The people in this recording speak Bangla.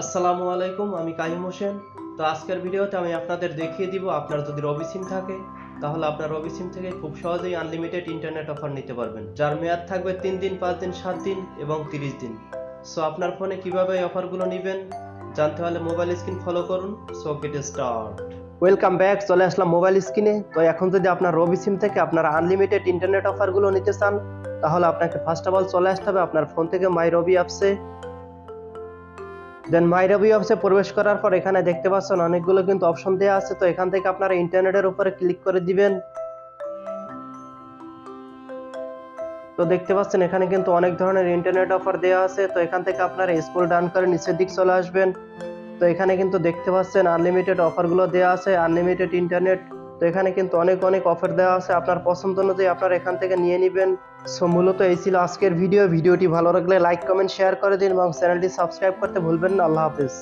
আসসালামু আলাইকুম, আমি কাইম হোসেন। তো আজকের ভিডিওতে আমি আপনাদের দেখিয়ে দিব, আপনার যদি রবি সিম থাকে, তাহলে আপনার রবি সিম থেকে খুব সহজেই আনলিমিটেড ইন্টারনেট অফার নিতে পারবেন, যার মেয়াদ থাকবে তিন দিন, পাঁচ দিন, সাত দিন এবং তিরিশ দিন। সো আপনার ফোনে কীভাবে এই অফারগুলো নেবেন, জানতে হলে মোবাইল স্ক্রিন ফলো করুন so get start welcome back চলে আসলাম মোবাইল স্ক্রিনে তো এখন যদি আপনার রবি সিম থেকে আপনারা আনলিমিটেড ইন্টারনেট অফারগুলো নিতে চান, তাহলে আপনাকে ফার্স্ট অফ অল চলে আসতে হবে আপনার ফোন থেকে মাই রবি অ্যাপসে দেন মাই রবি অ্যাপসে প্রবেশ করার পর এখানে দেখতে পাচ্ছেন অনেকগুলো কিন্তু অপশন দেওয়া আছে। তো এখান থেকে আপনারা ইন্টারনেটের উপরে ক্লিক করে দিবেন। তো দেখতে পাচ্ছেন এখানে কিন্তু অনেক ধরনের ইন্টারনেট অফার দেওয়া আছে। তো এখান থেকে আপনারা স্কুল ডান করে নিচের দিক চলে আসবেন। তো এখানে কিন্তু দেখতে পাচ্ছেন আনলিমিটেড অফারগুলো দেওয়া আছে। আনলিমিটেড ইন্টারনেট তো এখানে কিন্তু অনেক অনেক অফার দেওয়া আছে। আপনার পছন্দ অনুযায়ী আপনার এখান থেকে নিয়ে নেবেন। সো মূলত এই ছিল আজকের ভিডিও ভিডিওটি ভালো লাগলে লাইক কমেন্ট শেয়ার করে দিন এবং চ্যানেলটি সাবস্ক্রাইব করতে ভুলবেন না। আল্লাহ হাফেজ।